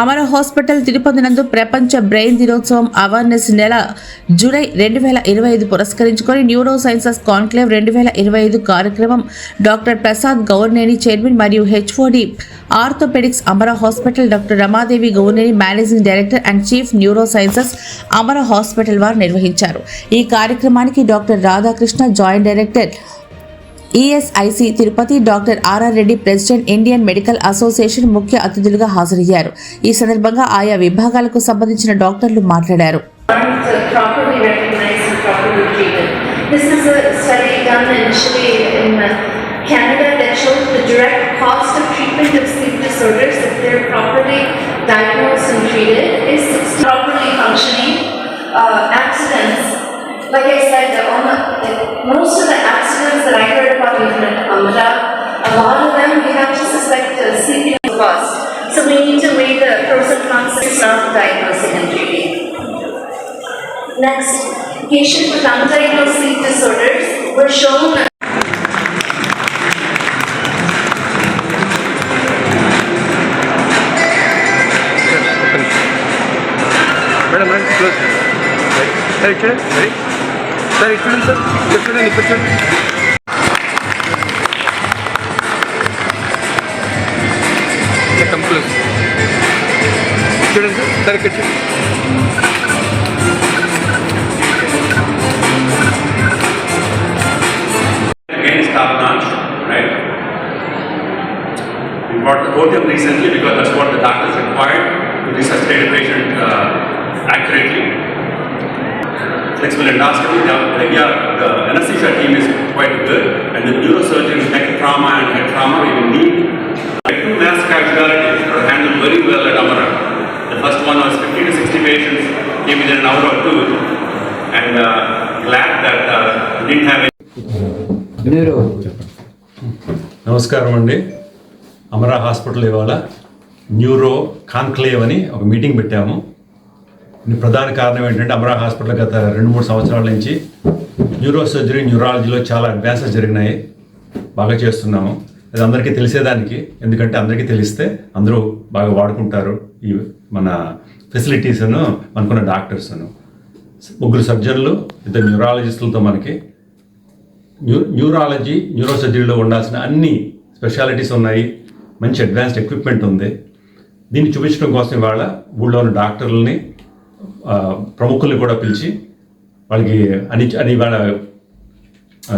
అమర హాస్పిటల్ తిరుపతి నందు ప్రపంచ బ్రెయిన్ దినోత్సవం అవేర్నెస్ నెల జూలై రెండు వేల ఇరవై ఐదు పురస్కరించుకొని న్యూరో సైన్సెస్ కాన్క్లేవ్ రెండు వేల ఇరవై ఐదు కార్యక్రమం డాక్టర్ ప్రసాద్ గౌర్నేని చైర్మన్ మరియు HOD orthopaedics Amara hospital doctor Ramadevi Gourneni managing director and chief neuro sciences Amara hospital వారు నిర్వహించారు. ఈ కార్యక్రమానికి doctor Radhakrishna joint director ESIC Tirupati doctor RR Reddy president Indian Medical Association ముఖ్య అతిథులుగా హాజరయ్యారు. ఈ సందర్భంగా ఆయా విభాగాలకు సంబంధించిన డాక్టర్లు మాట్లాడారు. Uh, accidents like I said, the, most of the accidents that I heard about even in Amrita, a lot of them we have to suspect a CPR was. So we need to weigh the pros and cons of diagnosing and treating. Next, patients with undiagnosed sleep disorders were shown Madam, madam, sir ఇక్కడ చూడండి sir ఇక్కడ చూడండి ఇక్కడ చూడండి come close చూడండి sir sir ఇక్కడ చూడండి again is top notch, right? We brought the podium recently because that's what the doctors required Flexible endoscopy, the, the, the anesthesia team is quite good, and the neurosurgeons, neck trauma and head trauma, we will need like two mass casualties are handled very well at Amara. The first one was 50 to 60 patients, came within an hour or two, and uh, glad that uh, we didn't have any మీరు నమస్కారం అండి Amara hospital ఇవాళ neuro conclave అని ఒక meeting పెట్టాము ప్రధాన కారణం ఏంటంటే అమరా హాస్పిటల్ గత రెండు మూడు సంవత్సరాల నుంచి న్యూరో సర్జరీ న్యూరాలజీలో చాలా అడ్వాన్సెస్ జరిగినాయి. బాగా చేస్తున్నాము. అది అందరికీ తెలిసేదానికి. ఎందుకంటే అందరికీ తెలిస్తే అందరూ బాగా వాడుకుంటారు ఈ మన ఫెసిలిటీస్ను మనకున్న డాక్టర్స్ను ముగ్గురు సర్జన్లు ఇద్దరు న్యూరాలజిస్టులతో మనకి న్యూ న్యూరాలజీ న్యూరో సర్జరీలో ఉండాల్సిన అన్ని స్పెషాలిటీస్ ఉన్నాయి. మంచి అడ్వాన్స్డ్ ఎక్విప్మెంట్ ఉంది. దీన్ని చూపించడం కోసం ఇవాళ ఊళ్ళో ఉన్న డాక్టర్లని ప్రముఖుల్ని కూడా పిలిచి వాళ్ళకి అని అని ఇవాళ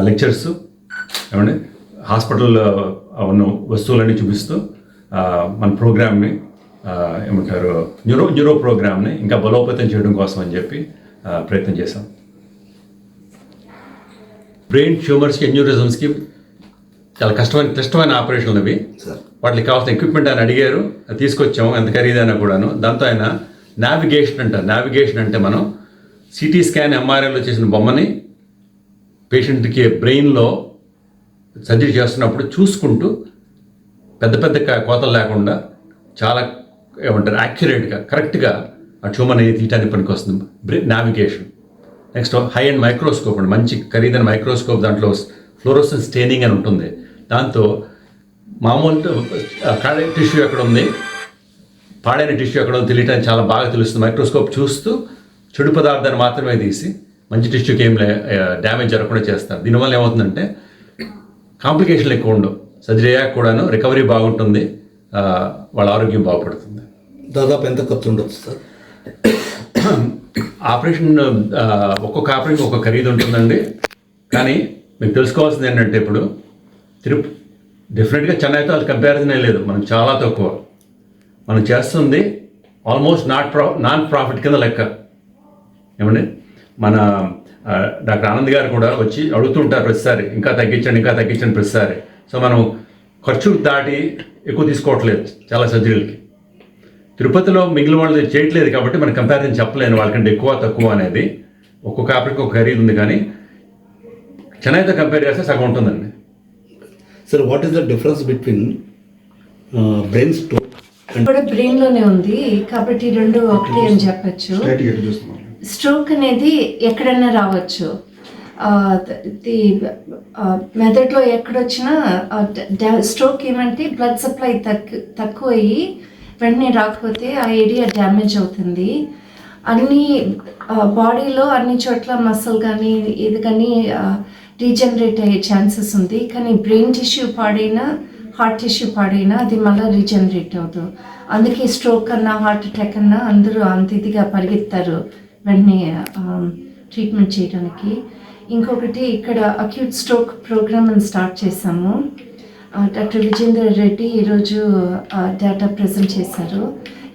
లెక్చర్స్ ఏమండి హాస్పిటల్లో ఉన్న వస్తువులన్నీ చూపిస్తూ మన ప్రోగ్రామ్ని ఏమంటారు న్యూరో న్యూరో ప్రోగ్రామ్ని ఇంకా బలోపేతం చేయడం కోసం అని చెప్పి ప్రయత్నం చేశాం. బ్రెయిన్ ట్యూమర్స్కి ఎన్యూరిజమ్స్కి చాలా కష్టమైన క్లిష్టమైన ఆపరేషన్లు అవి. వాటికి కావాల్సిన ఎక్విప్మెంట్ ఆయన అడిగారు తీసుకొచ్చాము ఎంత ఖరీదైనా కూడాను. దాంతో ఆయన నావిగేషన్ అంటారు నావిగేషన్ అంటే మనం సిటీ స్కాన్ ఎంఆర్ఐలో చేసిన బొమ్మని పేషెంట్కి బ్రెయిన్లో సర్జరీ చేస్తున్నప్పుడు చూసుకుంటూ పెద్ద పెద్ద కోతలు లేకుండా చాలా ఏమంటారు యాక్యురేట్గా కరెక్ట్గా ఆ ట్యూమర్ అనేది తీయటానికి పనికి వస్తుంది. Brain navigation next high and microscope అండి. మంచి ఖరీదైన మైక్రోస్కోప్ దాంట్లో ఫ్లోరోసెన్స్ స్టెయినింగ్ అని ఉంటుంది. దాంతో మామూలు టిష్యూ ఎక్కడ ఉంది? పాడైన టిష్యూ ఎక్కడ తెలియటానికి చాలా బాగా తెలుస్తుంది. మైక్రోస్కోప్ చూస్తూ చెడు పదార్థాన్ని మాత్రమే తీసి మంచి టిష్యూకి ఏం డ్యామేజ్ జరగకుండా చేస్తారు. దీనివల్ల ఏమవుతుందంటే కాంప్లికేషన్లు ఎక్కువ ఉండవు. సర్జరీ అయ్యాక కూడాను రికవరీ బాగుంటుంది. వాళ్ళ ఆరోగ్యం బాగుపడుతుంది. దాదాపు ఎంత ఖర్చు ఉండొచ్చు సార్? ఆపరేషన్ ఒక్కొక్క ఆపరేషన్ ఒక్కొక్క ఖరీదు ఉంటుందండి. కానీ మీకు తెలుసుకోవాల్సింది ఏంటంటే ఇప్పుడు తిరు డెఫినెట్గా చెన్నైతో అది కంపారిజన్ లేదు మనం చాలా తక్కువ. మనం చేస్తుంది almost not pro non profit కింద లెక్క. ఏమండి? మన డాక్టర్ ఆనంద్ గారు కూడా వచ్చి అడుగుతుంటారు ప్రతిసారి ఇంకా తగ్గించండి ఇంకా తగ్గించండి ప్రతిసారి. సో మనం ఖర్చు దాటి ఎక్కువ తీసుకోవట్లేదు చాలా సర్జరీలకి. తిరుపతిలో మిగిలిన వాళ్ళు చేయట్లేదు కాబట్టి మనం కంపారిజన్ చెప్పలేను వాళ్ళకంటే ఎక్కువ తక్కువ అనేది ఒక్కొక్క ఆపరేషన్ ఒక ఖరీదు ఉంది కానీ చెన్నైతో కంపేర్ చేస్తే సగం ఉంటుందండి. Sir what is the difference between brain stroke కూడా బ్రెయిన్లోనే ఉంది. కాబట్టి రెండు ఒకటే అని చెప్పచ్చు. స్ట్రోక్ అనేది ఎక్కడైనా రావచ్చు. మెదడులో ఎక్కడొచ్చినా స్ట్రోక్ ఏమంటే బ్లడ్ సప్లై తక్కు తక్కువ అయ్యి వెంటనే రాకపోతే ఆ ఏరియా డ్యామేజ్ అవుతుంది. అన్ని బాడీలో అన్ని చోట్ల మసల్ కానీ ఇది కానీ రీజనరేట్ అయ్యే ఛాన్సెస్ ఉంది. కానీ బ్రెయిన్ టిష్యూ పాడైనా హార్ట్ టిష్యూ పాడైనా అది మళ్ళీ రీజనరేట్ అవ్వదు అందుకే స్ట్రోక్ అన్నా హార్ట్ అటాక్ అన్నా అందరూ అంత ఇదిగా పరిగెత్తారు వెంటనే um, ట్రీట్మెంట్ చేయడానికి ఇంకొకటి ఇక్కడ అక్యూట్ స్ట్రోక్ ప్రోగ్రామ్ అని స్టార్ట్ చేశాము. డాక్టర్ విజేందర్ రెడ్డి ఈరోజు డేటా ప్రజెంట్ చేశారు.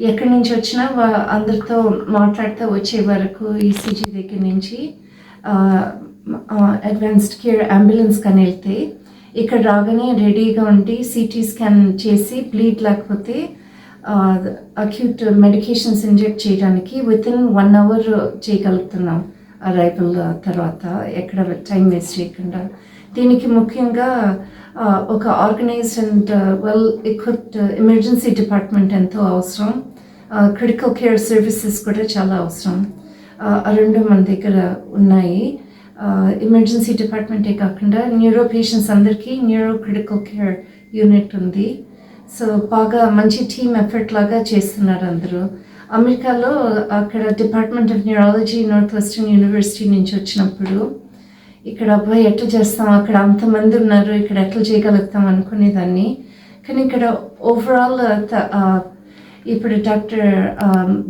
ఎక్కడి నుంచి వచ్చినా వా- అందరితో మాట్లాడుతూ వచ్చే వరకు ఈసీజీ దగ్గర నుంచి అడ్వాన్స్డ్ కేర్ అంబులెన్స్ కానీ వెళ్తే ఇక్కడ రాగానే రెడీగా ఉండి సిటీ స్కాన్ చేసి బ్లీడ్ లేకపోతే అక్యూట్ మెడికేషన్స్ ఇంజెక్ట్ చేయడానికి విత్ ఇన్ వన్ అవర్ చేయగలుగుతున్నాం. అరైవల్ తర్వాత ఎక్కడ టైం వేస్ట్ చేయకుండా. దీనికి ముఖ్యంగా ఒక organised and well equipped emergency department ఎంతో అవసరం. క్రిటికల్ కేర్ సర్వీసెస్ కూడా చాలా అవసరం. ఆ రెండు మన దగ్గర ఉన్నాయి. ఎమర్జెన్సీ డిపార్ట్మెంటే కాకుండా న్యూరో పేషెంట్స్ అందరికీ న్యూరో క్రిటికల్ కేర్ యూనిట్ ఉంది. సో బాగా మంచి టీమ్ ఎఫర్ట్ లాగా చేస్తున్నారు అందరూ. అమెరికాలో అక్కడ department of neurology Northwestern University నుంచి వచ్చినప్పుడు ఇక్కడ అబ్బాయి ఎట్లా చేస్తాం? అక్కడ అంతమంది ఉన్నారు ఇక్కడ ఎట్లా చేయగలుగుతాం? అనుకునేదాన్ని. కానీ ఇక్కడ ఓవరాల్ ఇప్పుడు doctor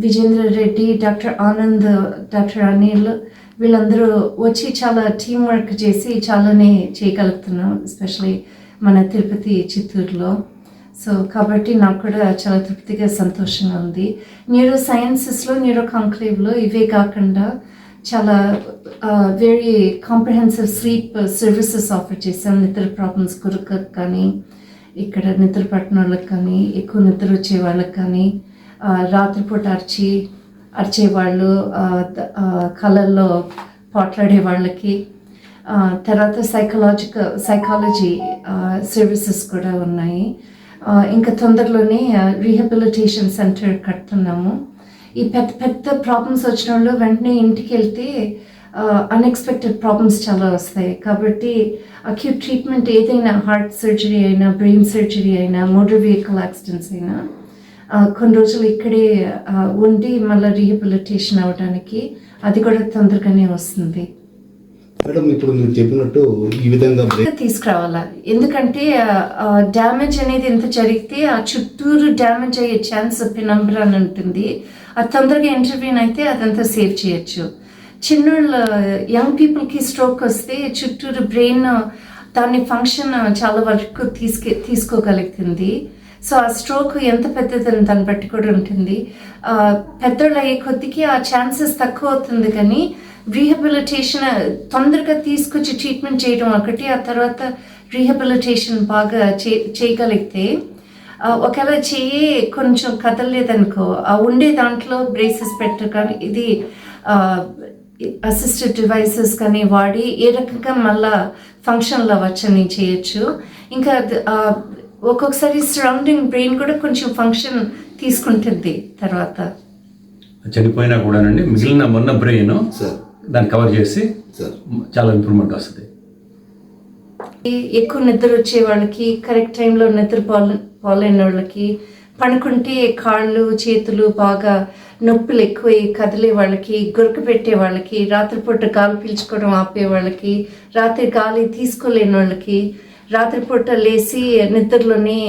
Vijendra Reddy doctor Anand doctor Anil వీళ్ళందరూ వచ్చి చాలా టీం వర్క్ చేసి చాలానే చేయగలుగుతున్నాం ఎస్పెషలీ మన తిరుపతి చిత్తూరులో. సో కాబట్టి నాకు కూడా చాలా తృప్తిగా సంతోషంగా ఉంది. న్యూరో సైన్సెస్లో న్యూరో కాంక్లేవ్లో ఇవే కాకుండా చాలా very comprehensive sleep services offer చేశాం. నిద్ర ప్రాబ్లమ్స్ కొరకు కానీ ఇక్కడ నిద్ర పట్టిన వాళ్ళకి కానీ ఎక్కువ నిద్ర వచ్చే వాళ్ళకి కానీ రాత్రిపూట అరిచి అరిచేవాళ్ళు ఆ, కళల్లో పోట్లాడే వాళ్ళకి తర్వాత సైకలాజికల్ సైకాలజీ సర్వీసెస్ కూడా ఉన్నాయి. ఇంకా తొందరలోనే రీహబిలిటేషన్ సెంటర్ కడుతున్నాము. ఈ పెద్ద పెద్ద ప్రాబ్లమ్స్ వచ్చిన వాళ్ళు వెంటనే ఇంటికి వెళ్తే అన్ఎక్స్పెక్టెడ్ ప్రాబ్లమ్స్ చాలా వస్తాయి. కాబట్టి అక్యూట్ ట్రీట్మెంట్ ఏదైనా హార్ట్ సర్జరీ అయినా బ్రెయిన్ సర్జరీ అయినా మోటార్ వెహికల్ యాక్సిడెంట్స్ అయినా కొన్ని రోజులు ఇక్కడే ఉండి మళ్ళీ రీహబిలిటేషన్ అవ్వడానికి అది కూడా తొందరగానే వస్తుంది. మేడం ఇప్పుడు మీరు చెప్పినట్టు ఈ విధంగా తీసుకురావాలా? ఎందుకంటే డ్యామేజ్ అనేది ఎంత జరిగితే ఆ చుట్టూరు డ్యామేజ్ అయ్యే ఛాన్స్ పినంబర్ అని ఉంటుంది. అది తొందరగా ఇంటర్వ్యూన్ అయితే అదంతా సేవ్ చేయొచ్చు. చిన్నోళ్ళ యంగ్ పీపుల్కి స్ట్రోక్ వస్తే చుట్టూరు బ్రెయిన్ దాని ఫంక్షన్ చాలా వరకు తీసుకే తీసుకోగలుగుతుంది. సో ఆ స్ట్రోక్ ఎంత పెద్దదని దాన్ని బట్టి కూడా ఉంటుంది. పెద్దోళ్ళు అయ్యే కొద్దికి ఆ ఛాన్సెస్ తక్కువ అవుతుంది కానీ రీహబిలిటేషన్ తొందరగా తీసుకొచ్చి ట్రీట్మెంట్ చేయడం ఒకటి ఆ తర్వాత రీహబిలిటేషన్ బాగా చే చేయగలిగితే ఒకవేళ చేయి కొంచెం కదలలేదనుకో ఆ ఉండే దాంట్లో బ్రేసెస్ పెట్టరు కానీ ఇది అసిస్టెడ్ డివైసెస్ కానీ వాడి ఏ రకంగా మళ్ళా ఫంక్షన్లు అవ్వచ్చని చేయొచ్చు. ఇంకా ఒక్కొక్కసారి సరౌండింగ్ బ్రెయిన్ కూడా కొంచెం ఫంక్షన్ తీసుకుంటుంది తర్వాత. చనిపోయినా కూడానండి మిగిలిన మొన్న బ్రెయిన్ సార్ దాన్ని కవర్ చేసి సార్ చాలా ఇంప్రూవ్మెంట్ వస్తుంది. ఎక్కువ నిద్ర వచ్చే వాళ్ళకి కరెక్ట్ టైంలో నిద్ర పోలే పోలేని వాళ్ళకి పడుకుంటే కాళ్ళు చేతులు బాగా నొప్పులు ఎక్కువ కదిలే వాళ్ళకి గురక పెట్టే వాళ్ళకి రాత్రిపూట గాలి పీల్చుకోవడం ఆపే వాళ్ళకి రాత్రి గాలి తీసుకోలేని వాళ్ళకి రాత్రిపూట లేచి నిద్రలోని